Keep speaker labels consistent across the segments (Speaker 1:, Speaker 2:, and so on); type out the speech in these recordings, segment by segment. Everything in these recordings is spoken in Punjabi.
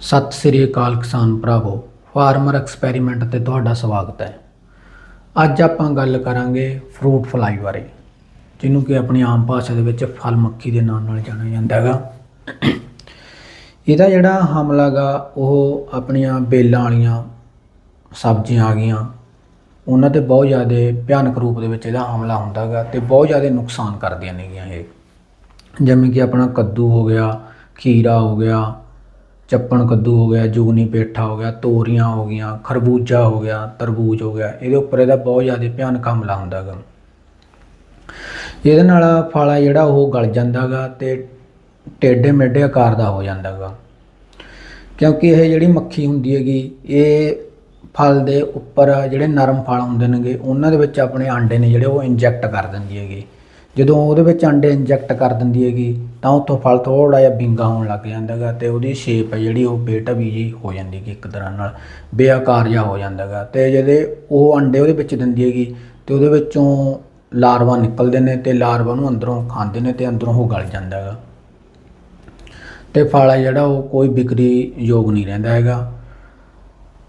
Speaker 1: ਸਤਿ ਸ੍ਰੀ ਅਕਾਲ ਕਿਸਾਨ ਭਰਾਵੋ, ਫਾਰਮਰ ਐਕਸਪੈਰੀਮੈਂਟ ਤੇ ਤੁਹਾਡਾ ਸਵਾਗਤ ਹੈ। ਅੱਜ ਆਪਾਂ ਗੱਲ ਕਰਾਂਗੇ ਫਰੂਟ ਫਲਾਈ ਬਾਰੇ, ਜਿਹਨੂੰ ਕਿ ਆਪਣੀ ਆਮ ਭਾਸ਼ਾ ਦੇ ਵਿੱਚ ਫਲ ਮੱਖੀ ਦੇ ਨਾਮ ਨਾਲ ਜਾਣਿਆ ਜਾਂਦਾ ਹੈਗਾ। ਇਹਦਾ ਜਿਹੜਾ ਹਮਲਾ ਗਾ, ਉਹ ਆਪਣੀਆਂ ਬੇਲਾਂ ਵਾਲੀਆਂ ਸਬਜ਼ੀਆਂ ਆ ਗਈਆਂ। ਉਹਨਾਂ ਤੇ ਬਹੁਤ ਜ਼ਿਆਦਾ ਭਿਆਨਕ ਰੂਪ ਦੇ ਵਿੱਚ ਇਹਦਾ ਹਮਲਾ ਹੁੰਦਾ ਗਾ ਤੇ ਬਹੁਤ ਜ਼ਿਆਦਾ ਨੁਕਸਾਨ ਕਰਦੀਆਂ ਨੇਗੀਆਂ ਇਹ। ਜਿਵੇਂ ਕਿ ਆਪਣਾ ਕੱਦੂ ਹੋ ਗਿਆ, ਖੀਰਾ ਹੋ ਗਿਆ ਚੱਪਣ ਕੱਦੂ ਹੋ ਗਿਆ ਜੂਗਨੀ ਪੇਠਾ ਹੋ ਗਿਆ, ਤੋਰੀਆਂ ਹੋ ਗਈਆਂ, ਖਰਬੂਜਾ ਹੋ ਗਿਆ, ਤਰਬੂਜ ਹੋ ਗਿਆ, ਇਹਦੇ ਉੱਪਰ ਇਹਦਾ ਬਹੁਤ ਜ਼ਿਆਦਾ ਭਿਆਨਕ ਹਮਲਾ ਹੁੰਦਾ ਗਾ ਇਹਦੇ ਨਾਲ ਫਲ ਆ ਜਿਹੜਾ ਉਹ ਗਲ ਜਾਂਦਾ ਗਾ ਤੇ ਟੇਢੇ ਮੇਢੇ ਆਕਾਰ ਦਾ ਹੋ ਜਾਂਦਾ ਗਾ ਕਿਉਂਕਿ ਇਹ ਜਿਹੜੀ ਮੱਖੀ ਹੁੰਦੀ ਹੈਗੀ, ਇਹ ਫਲ ਦੇ ਉੱਪਰ ਜਿਹੜੇ ਨਰਮ ਫਲ ਹੁੰਦੇ ਨੇਗੇ, ਉਹਨਾਂ ਦੇ ਵਿੱਚ ਆਪਣੇ ਆਂਡੇ ਨੇ ਜਿਹੜੇ ਉਹ ਇੰਜੈਕਟ ਕਰ ਦਿੰਦੀ ਹੈਗੀ। ਜਦੋਂ ਉਹਦੇ ਵਿੱਚ ਆਂਡੇ ਇੰਜੈਕਟ ਕਰ ਦਿੰਦੀ ਹੈਗੀ, ਤਾਂ ਉੱਥੋਂ ਫਲ ਥੋੜਾ ਜਿਹਾ ਵਿੰਗਾ ਹੋਣ ਲੱਗ ਜਾਂਦਾ ਗਾ ਤੇ ਉਹਦੀ ਸ਼ੇਪ ਹੈ ਜਿਹੜੀ ਉਹ ਬੇਟਵੀ ਜੀ ਹੋ ਜਾਂਦੀ ਹੈਗੀ ਇੱਕ ਤਰ੍ਹਾਂ ਨਾਲ, ਬੇਆਕਾਰ ਜਿਹਾ ਹੋ ਜਾਂਦਾ ਗਾ ਤੇ ਜਿਹੜੇ ਉਹ ਅੰਡੇ ਉਹਦੇ ਵਿੱਚ ਦਿੰਦੀ ਹੈਗੀ ਤੇ ਉਹਦੇ ਵਿੱਚੋਂ ਲਾਰਵਾ ਨਿਕਲਦੇ ਨੇ ਤੇ ਲਾਰਵਾ ਨੂੰ ਅੰਦਰੋਂ ਖਾਂਦੇ ਨੇ ਤੇ ਅੰਦਰੋਂ ਉਹ ਗਲ ਜਾਂਦਾ ਹੈਗਾ। ਤੇ ਫਲ ਹੈ ਜਿਹੜਾ ਉਹ ਕੋਈ ਵਿਕਰੀ ਯੋਗ ਨਹੀਂ ਰਹਿੰਦਾ ਹੈਗਾ।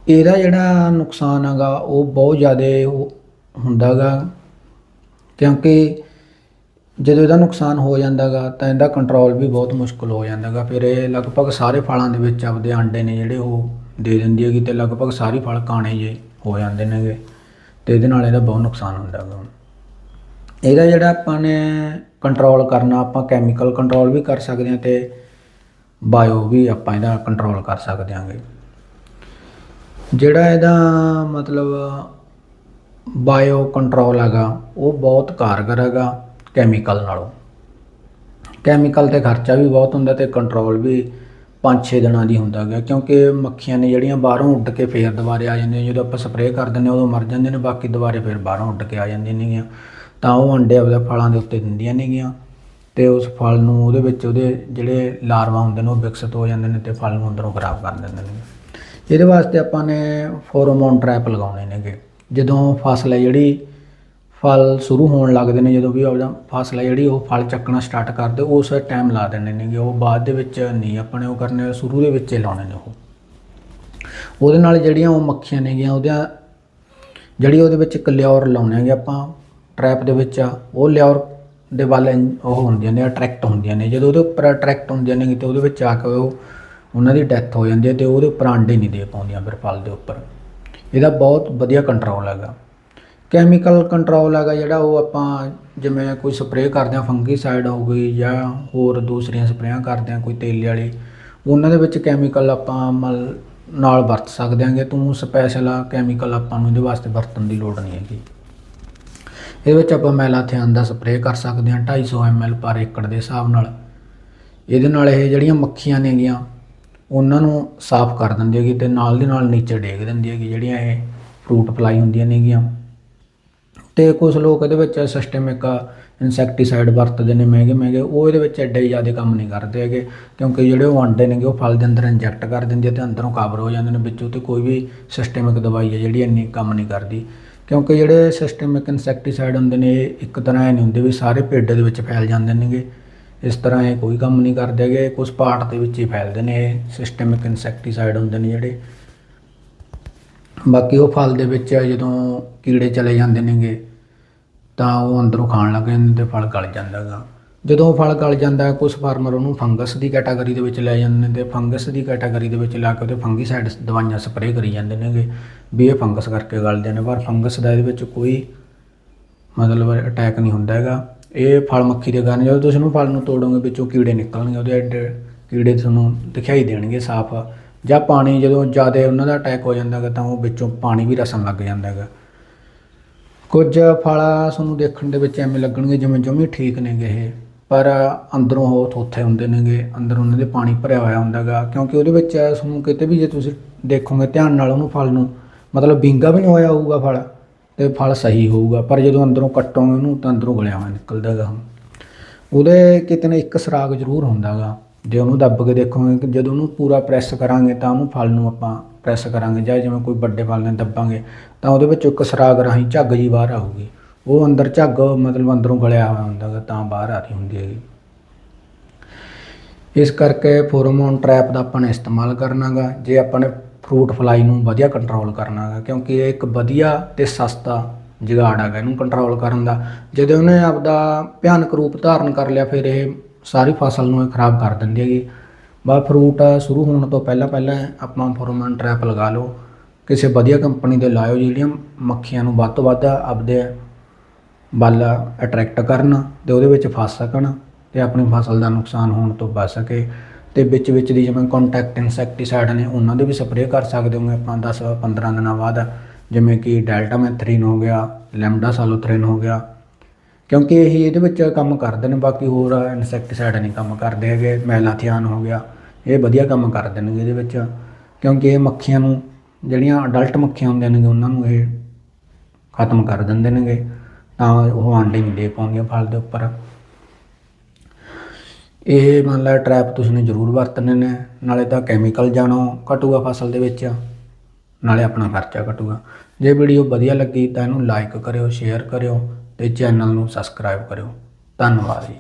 Speaker 1: ਇਹਦਾ ਜਿਹੜਾ ਨੁਕਸਾਨ ਹੈਗਾ ਉਹ ਬਹੁਤ ਜ਼ਿਆਦਾ ਹੁੰਦਾ ਗਾ ਕਿਉਂਕਿ ਜਦੋਂ ਇਹਦਾ ਨੁਕਸਾਨ ਹੋ ਜਾਂਦਾਗਾ, ਤਾਂ ਇਹਦਾ ਕੰਟਰੋਲ ਵੀ ਬਹੁਤ ਮੁਸ਼ਕਲ ਹੋ ਜਾਂਦਾਗਾ। ਫਿਰ ਇਹ ਲਗਭਗ ਸਾਰੇ ਫਲਾਂ ਦੇ ਵਿੱਚ ਆਪਦੇ ਆਂਡੇ ਨੇ ਜਿਹੜੇ ਉਹ ਦੇ ਦਿੰਦੀ ਹੈਗੀ ਤੇ ਲਗਭਗ ਸਾਰੇ ਫਲ ਕਾਣੇ ਜੇ ਹੋ ਜਾਂਦੇ ਨੇਗੇ ਤੇ ਇਹਦੇ ਨਾਲ ਇਹਦਾ ਬਹੁਤ ਨੁਕਸਾਨ ਹੁੰਦਾਗਾ ਇਹਦਾ ਜਿਹੜਾ ਆਪਾਂ ਨੇ ਕੰਟਰੋਲ ਕਰਨਾ, ਆਪਾਂ ਕੈਮੀਕਲ ਕੰਟਰੋਲ ਵੀ ਕਰ ਸਕਦੇ ਹਾਂ ਤੇ ਬਾਇਓ ਵੀ ਆਪਾਂ ਇਹਦਾ ਕੰਟਰੋਲ ਕਰ ਸਕਦੇ ਹਾਂਗੇ। ਜਿਹੜਾ ਇਹਦਾ ਮਤਲਬ ਬਾਇਓ ਕੰਟਰੋਲ ਹੈਗਾ, ਉਹ ਬਹੁਤ ਕਾਰਗਰ ਹੈਗਾ। ਕੈਮੀਕਲ ਨਾਲੋਂ। ਕੈਮੀਕਲ ਤੇ ਖਰਚਾ ਵੀ ਬਹੁਤ ਹੁੰਦਾ ਤੇ ਕੰਟਰੋਲ ਵੀ 5-6 ਦਿਨਾਂ ਦੀ ਹੁੰਦਾ ਗਿਆ ਕਿਉਂਕਿ ਮੱਖੀਆਂ ਨੇ ਜਿਹੜੀਆਂ ਬਾਹਰੋਂ ਉੱਡ ਕੇ ਫੇਰ ਦੁਬਾਰੇ ਆ ਜਾਂਦੀਆਂ, ਜਦੋਂ ਆਪਾਂ ਸਪਰੇਅ ਕਰ ਦਿੰਦੇ ਹਾਂ ਉਦੋਂ ਮਰ ਜਾਂਦੇ ਨੇ, ਬਾਕੀ ਦੁਬਾਰੇ ਫੇਰ ਬਾਹਰੋਂ ਉੱਡ ਕੇ ਆ ਜਾਂਦੀਆਂ ਨੇਗੀਆਂ। ਤਾਂ ਉਹ ਅੰਡੇ ਆਪਦੇ ਫਲਾਂ ਦੇ ਉੱਤੇ ਦਿੰਦੀਆਂ ਨੇਗੀਆਂ ਤੇ ਉਸ ਫਲ ਨੂੰ ਉਹਦੇ ਵਿੱਚ ਉਹਦੇ ਜਿਹੜੇ ਲਾਰਵਾ ਹੁੰਦੇ ਨੇ ਉਹ ਵਿਕਸਿਤ ਹੋ ਜਾਂਦੇ ਨੇ ਤੇ ਫਲ ਨੂੰ ਅੰਦਰੋਂ ਖਰਾਬ ਕਰ ਦਿੰਦੇ ਨੇ। ਇਹਦੇ ਵਾਸਤੇ ਆਪਾਂ ਨੇ ਫੋਰੋਮੋਨ ਟ੍ਰੈਪ ਲਗਾਉਣੇ ਨੇਗੇ। ਜਦੋਂ ਫਸਲ ਹੈ ਜਿਹੜੀ ਫਲ ਸ਼ੁਰੂ ਹੋਣ ਲੱਗਦੇ ਨੇ ਜਦੋਂ ਵੀ ਆਪਦਾ ਫਸਲ ਹੈ ਜਿਹੜੀ ਉਹ ਫਲ ਚੱਕਣਾ ਸਟਾਰਟ ਕਰਦੇ, ਉਸ ਟਾਈਮ ਲਾ ਦਿੰਦੇ ਨੇਗੇ। ਉਹ ਬਾਅਦ ਦੇ ਵਿੱਚ ਨਹੀਂ ਆਪਣੇ ਉਹ ਕਰਨੇ, ਸ਼ੁਰੂ ਦੇ ਵਿੱਚ ਹੀ ਲਾਉਣੇ ਨੇ ਉਹ। ਉਹਦੇ ਨਾਲ ਜਿਹੜੀਆਂ ਉਹ ਮੱਖੀਆਂ ਨੇਗੀਆਂ, ਉਹਦੀਆਂ ਜਿਹੜੀ ਉਹਦੇ ਵਿੱਚ ਇੱਕ ਲਿਓਰ ਲਾਉਣੇ ਹੈਗੇ ਆਪਾਂ ਟ੍ਰੈਪ ਦੇ ਵਿੱਚ ਆ ਉਹ ਲਿਓਰ ਦੇ ਵੱਲ ਉਹ ਹੁੰਦੀਆਂ ਨੇ ਅਟਰੈਕਟ ਹੁੰਦੀਆਂ ਨੇ। ਜਦੋਂ ਉਹਦੇ ਉੱਪਰ ਅਟਰੈਕਟ ਹੁੰਦੀਆਂ ਨੇ ਤੇ ਉਹਦੇ ਵਿੱਚ ਆ ਕੇ ਉਹ ਉਹਨਾਂ ਦੀ ਡੈਥ ਹੋ ਜਾਂਦੀ ਹੈ ਤੇ ਉਹਦੇ ਉੱਪਰ ਆਂਡੇ ਨਹੀਂ ਦੇ ਪਾਉਂਦੀਆਂ ਫਿਰ ਫਲ ਦੇ ਉੱਪਰ। ਇਹਦਾ ਬਹੁਤ ਵਧੀਆ ਕੰਟਰੋਲ ਹੈਗਾ। ਕੈਮੀਕਲ ਕੰਟਰੋਲ ਹੈਗਾ ਜਿਹੜਾ ਉਹ ਆਪਾਂ ਜਿਵੇਂ ਕੋਈ ਸਪਰੇਅ ਕਰਦੇ ਆ ਫੰਗੀਸਾਈਡ ਹੋ ਗਈ ਜਾਂ ਹੋਰ ਦੂਸਰੀਆਂ ਸਪਰੇਆਂ ਕਰਦੇ ਆ ਕੋਈ ਤੇਲੇ ਵਾਲੀ, ਉਹਨਾਂ ਦੇ ਵਿੱਚ ਕੈਮੀਕਲ ਆਪਾਂ ਮਲ ਨਾਲ ਵਰਤ ਸਕਦੇ ਆਂਗੇ ਤੂੰ ਸਪੈਸ਼ਲ ਕੈਮੀਕਲ ਆਪਾਂ ਨੂੰ ਇਹਦੇ ਵਾਸਤੇ ਵਰਤਣ ਦੀ ਲੋੜ ਨਹੀਂ ਹੈਗੀ। ਇਹਦੇ ਵਿੱਚ ਆਪਾਂ ਮੈਲਾਥਿਆਨ ਦਾ ਸਪਰੇਅ ਕਰ ਸਕਦੇ ਹਾਂ 250 ml ਪਰ ਏਕੜ ਦੇ ਹਿਸਾਬ ਨਾਲ। ਇਹਦੇ ਨਾਲ ਇਹ ਜਿਹੜੀਆਂ ਮੱਖੀਆਂ ਨੇਗੀਆਂ, ਉਹਨਾਂ ਨੂੰ ਸਾਫ਼ ਕਰ ਦਿੰਦੀ ਹੈਗੀ ਤੇ ਨਾਲ ਦੀ ਨਾਲ ਨੀਚੇ ਡੇਗ ਦਿੰਦੀ ਹੈਗੀ, ਜਿਹੜੀਆਂ ਇਹ ਫਰੂਟ ਫਲਾਈ ਹੁੰਦੀਆਂ ਨੇਗੀਆਂ। ਤੇ ਕੁਝ ਲੋਕ ਇਹਦੇ ਵਿੱਚ ਸਿਸਟਮਿਕ ਇਨਸੈਕਟੀਸਾਈਡ ਵਰਤਦੇ ਨੇ ਮਹਿੰਗੇ ਮਹਿੰਗੇ ਉਹ ਇਹਦੇ ਵਿੱਚ ਐਡੇ ਜ਼ਿਆਦਾ ਕੰਮ ਨਹੀਂ ਕਰਦੇ ਹੈਗੇ, ਕਿਉਂਕਿ ਜਿਹੜੇ ਉਹ ਆਂਡੇ ਨੇਗੇ ਉਹ ਫਲ ਦੇ ਅੰਦਰ ਇੰਜੈਕਟ ਕਰ ਦਿੰਦੇ ਹੈ ਤੇ ਅੰਦਰੋਂ ਕਵਰ ਹੋ ਜਾਂਦੇ ਨੇ, ਵਿੱਚੋਂ ਤੇ ਕੋਈ ਵੀ ਸਿਸਟਮਿਕ ਦਵਾਈ ਹੈ ਜਿਹੜੀ ਇੰਨੀ ਕੰਮ ਨਹੀਂ ਕਰਦੀ। ਕਿਉਂਕਿ ਜਿਹੜੇ ਸਿਸਟਮਿਕ ਇਨਸੈਕਟੀਸਾਈਡ ਹੁੰਦੇ ਨੇ, ਇਹ ਇੱਕ ਤਰ੍ਹਾਂ ਇਹ ਨਹੀਂ ਹੁੰਦੇ ਵੀ ਸਾਰੇ ਪੇਡੇ ਦੇ ਵਿੱਚ ਫੈਲ ਜਾਂਦੇ ਨੇਗੇ। ਇਸ ਤਰ੍ਹਾਂ ਇਹ ਕੋਈ ਕੰਮ ਨਹੀਂ ਕਰਦੇ ਹੈਗੇ ਕੁਝ ਪਾਰਟ ਦੇ ਵਿੱਚ ਹੀ ਫੈਲਦੇ ਨੇ ਇਹ ਸਿਸਟਮਿਕ ਇਨਸੈਕਟੀਸਾਈਡ ਹੁੰਦੇ ਨੇ ਜਿਹੜੇ। ਬਾਕੀ ਉਹ ਫਲ ਦੇ ਵਿੱਚ ਜਦੋਂ ਕੀੜੇ ਚਲੇ ਜਾਂਦੇ ਨੇਗੇ ਤਾਂ ਉਹ ਅੰਦਰੋਂ ਖਾਣ ਲੱਗ ਜਾਂਦੇ ਤੇ ਫਲ ਗਲ ਜਾਂਦਾ ਗਾ ਜਦੋਂ ਉਹ ਫਲ ਗਲ ਜਾਂਦਾ ਹੈ ਕੁਝ ਫਾਰਮਰ ਉਹਨੂੰ ਫੰਗਸ ਦੀ ਕੈਟਾਗਰੀ ਦੇ ਵਿੱਚ ਲੈ ਜਾਂਦੇ ਨੇ ਤੇ ਫੰਗਸ ਦੀ ਕੈਟਾਗਰੀ ਦੇ ਵਿੱਚ ਲਾ ਕੇ ਉਹਦੇ ਫੰਗੀਸਾਈਡ ਦਵਾਈਆਂ ਸਪਰੇਅ ਕਰੀ ਜਾਂਦੇ ਨੇਗੇ ਵੀ ਇਹ ਫੰਗਸ ਕਰਕੇ ਗਲਦੇ ਨੇ। ਪਰ ਫੰਗਸ ਦਾ ਇਹਦੇ ਵਿੱਚ ਕੋਈ ਮਤਲਬ ਅਟੈਕ ਨਹੀਂ ਹੁੰਦਾ ਹੈਗਾ। ਇਹ ਫਲ ਮੱਖੀ ਦੇ ਕਾਰਨ ਜਦੋਂ ਤੁਸੀਂ ਉਹਨੂੰ ਫਲ ਨੂੰ ਤੋੜੋਗੇ, ਵਿੱਚੋਂ ਕੀੜੇ ਨਿਕਲਣਗੇ, ਉਹਦੇ ਐਡੇ ਕੀੜੇ ਤੁਹਾਨੂੰ ਦਿਖਾਈ ਦੇਣਗੇ ਸਾਫ਼। ਜਾਂ ਪਾਣੀ ਜਦੋਂ ਜ਼ਿਆਦਾ ਉਹਨਾਂ ਦਾ ਅਟੈਕ ਹੋ ਜਾਂਦਾ ਹੈਗਾ ਤਾਂ ਉਹ ਵਿੱਚੋਂ ਪਾਣੀ ਵੀ ਰਸਣ ਲੱਗ ਜਾਂਦਾ ਹੈਗਾ ਕੁਝ ਫਲ ਤੁਹਾਨੂੰ ਦੇਖਣ ਦੇ ਵਿੱਚ ਐਵੇਂ ਲੱਗਣਗੇ ਜਿਵੇਂ ਜਮੀ ਠੀਕ ਨੇਗੇ ਇਹ, ਪਰ ਅੰਦਰੋਂ ਉਹ ਥੋਥੇ ਹੁੰਦੇ ਨੇਗੇ, ਅੰਦਰ ਉਹਨਾਂ ਦੇ ਪਾਣੀ ਭਰਿਆ ਹੋਇਆ ਹੁੰਦਾਗਾ, ਕਿਉਂਕਿ ਉਹਦੇ ਵਿੱਚ ਤੁਹਾਨੂੰ ਕਿਤੇ ਵੀ ਜੇ ਤੁਸੀਂ ਦੇਖੋਗੇ ਧਿਆਨ ਨਾਲ ਉਹਨੂੰ ਫਲ ਨੂੰ, ਮਤਲਬ ਵਿੰਗਾ ਵੀ ਨਹੀਂ ਹੋਇਆ ਹੋਊਗਾ ਫਲ, ਤੇ ਫਲ ਸਹੀ ਹੋਊਗਾ, ਪਰ ਜਦੋਂ ਅੰਦਰੋਂ ਕੱਟੋਗੇ ਉਹਨੂੰ ਤਾਂ ਅੰਦਰੋਂ ਗਲਿਆ ਹੋਇਆ ਨਿਕਲਦਾਗਾ। ਉਹਦੇ ਕਿਤੇ ਨਾ ਇੱਕ ਸਰਾਗ ਜ਼ਰੂਰ ਹੁੰਦਾਗਾ। ਜੇ ਉਹਨੂੰ ਦੱਬ ਕੇ ਦੇਖੋਗੇ ਕਿ ਜਦੋਂ ਉਹਨੂੰ ਪੂਰਾ ਪ੍ਰੈਸ ਕਰਾਂਗੇ ਤਾਂ ਉਹਨੂੰ ਫਲ ਨੂੰ ਆਪਾਂ ਪ੍ਰੈਸ ਕਰਾਂਗੇ ਜਾਂ ਜਿਵੇਂ ਕੋਈ ਵੱਡੇ ਫਲ ਨੇ ਦੱਬਾਂਗੇ ਤਾਂ ਉਹਦੇ ਵਿੱਚੋਂ ਇੱਕ ਸਰਾਗ ਰਾਹੀਂ ਝੱਗ ਜੀ ਬਾਹਰ ਆਊਗੀ। ਉਹ ਅੰਦਰ ਝੱਗ ਮਤਲਬ ਅੰਦਰੋਂ ਗਲਿਆ ਹੋਇਆ ਹੁੰਦਾ ਗਾ, ਤਾਂ ਬਾਹਰ ਆ ਰਹੀ ਹੁੰਦੀ ਹੈਗੀ। ਇਸ ਕਰਕੇ ਫੋਰਮੋਨ ਟਰੈਪ ਦਾ ਆਪਾਂ ਨੇ ਇਸਤੇਮਾਲ ਕਰਨਾਗਾ। ਜੇ ਆਪਾਂ ਨੇ ਫਰੂਟ ਫਲਾਈ ਨੂੰ ਵਧੀਆ ਕੰਟਰੋਲ ਕਰਨਾਗਾ, ਕਿਉਂਕਿ ਇਹ ਇੱਕ ਵਧੀਆ ਤੇ ਸਸਤਾ ਜੁਗਾੜ ਹੈਗਾ ਇਹਨੂੰ ਕੰਟਰੋਲ ਕਰਨ ਦਾ। ਜਦੋਂ ਉਹਨੇ ਆਪਦਾ ਭਿਆਨਕ ਰੂਪ ਧਾਰਨ ਕਰ ਲਿਆ, ਫਿਰ ਇਹ ਸਾਰੀ ਫਸਲ ਨੂੰ ਇਹ ਖਰਾਬ ਕਰ ਦਿੰਦੀ ਹੈਗੀ। ਬਾ ਫਰੂਟ ਸ਼ੁਰੂ ਹੋਣ ਤੋਂ ਪਹਿਲਾਂ ਪਹਿਲਾਂ ਆਪਾਂ ਫੋਰਮੋਨ ਟਰੈਪ ਲਗਾ ਲਓ। ਕਿਸੇ ਵਧੀਆ ਕੰਪਨੀ ਦੇ ਲਾਇਓ ਜਿਹੜੀਆਂ ਮੱਖੀਆਂ ਨੂੰ ਵੱਧ ਤੋਂ ਵੱਧ ਆਪਦੇ ਵੱਲ ਅਟਰੈਕਟ ਕਰਨ ਤੇ ਉਹਦੇ ਵਿੱਚ ਫਸ ਸਕਣ ਤੇ ਆਪਣੀ ਫਸਲ ਦਾ ਨੁਕਸਾਨ ਹੋਣ ਤੋਂ ਬਚ ਸਕੇ। ਤੇ ਵਿੱਚ ਵਿੱਚ ਦੀ ਜਿਵੇਂ ਕੰਟੈਕਟ ਇਨਸੈਕਟੀਸਾਈਡ ਨੇ, ਉਹਨਾਂ ਦੇ ਵੀ ਸਪਰੇਅ ਕਰ ਸਕਦੇ ਹੋਗੇ ਆਪਾਂ 10 15 ਦਿਨਾਂ ਬਾਅਦ। ਜਿਵੇਂ ਕਿ ਡੈਲਟਾ ਮੈਥਰੀਨ ਹੋ ਗਿਆ ਲੈਮਡਾ ਸਾਲੋਥ੍ਰਿਨ ਹੋ ਗਿਆ। ਕਿਉਂਕਿ ਇਹ ਇਹਦੇ ਵਿੱਚ ਕੰਮ ਕਰਦੇ ਨੇ, ਬਾਕੀ ਹੋਰ ਇਨਸੈਕਟੀਸਾਈਡ ਨਹੀਂ ਕੰਮ ਕਰਦੇ ਹੈਗੇ, ਮੈਲਾਥੀਆਨ ਹੋ ਗਿਆ, ਇਹ ਵਧੀਆ ਕੰਮ ਕਰ ਦੇਣਗੇ ਇਹਦੇ ਵਿੱਚ, ਕਿਉਂਕਿ ਇਹ ਮੱਖੀਆਂ ਨੂੰ, ਜਿਹੜੀਆਂ ਅਡਲਟ ਮੱਖੀਆਂ ਹੁੰਦੀਆਂ ਨੇ ਉਹਨਾਂ ਨੂੰ ਇਹ ਖਤਮ ਕਰ ਦਿੰਦੇ ਨੇਗੇ, ਤਾਂ ਉਹ ਆਂਡੇ ਨਹੀਂ ਦੇ ਪਾਉਂਦੀਆਂ ਫਲ ਦੇ ਉੱਪਰ। ਇਹ ਮੰਨ ਲਾ ਟਰੈਪ ਤੁਸੀਂ ਨੇ ਜ਼ਰੂਰ ਵਰਤਣੇ ਨੇ, ਨਾਲੇ ਤਾਂ ਕੈਮੀਕਲ ਜਾਣੋ, ਘਟੂਗਾ ਫਸਲ ਦੇ ਵਿੱਚ, ਨਾਲੇ ਆਪਣਾ ਖਰਚਾ ਘਟੂਗਾ। ਜੇ ਵੀਡੀਓ ਵਧੀਆ ਲੱਗੀ ਤਾਂ ਇਹਨੂੰ ਲਾਈਕ ਕਰਿਓ ਸ਼ੇਅਰ ਕਰਿਓ ਤੇ ਚੈਨਲ ਨੂੰ ਸਬਸਕ੍ਰਾਈਬ ਕਰਿਓ। ਧੰਨਵਾਦ ਜੀ।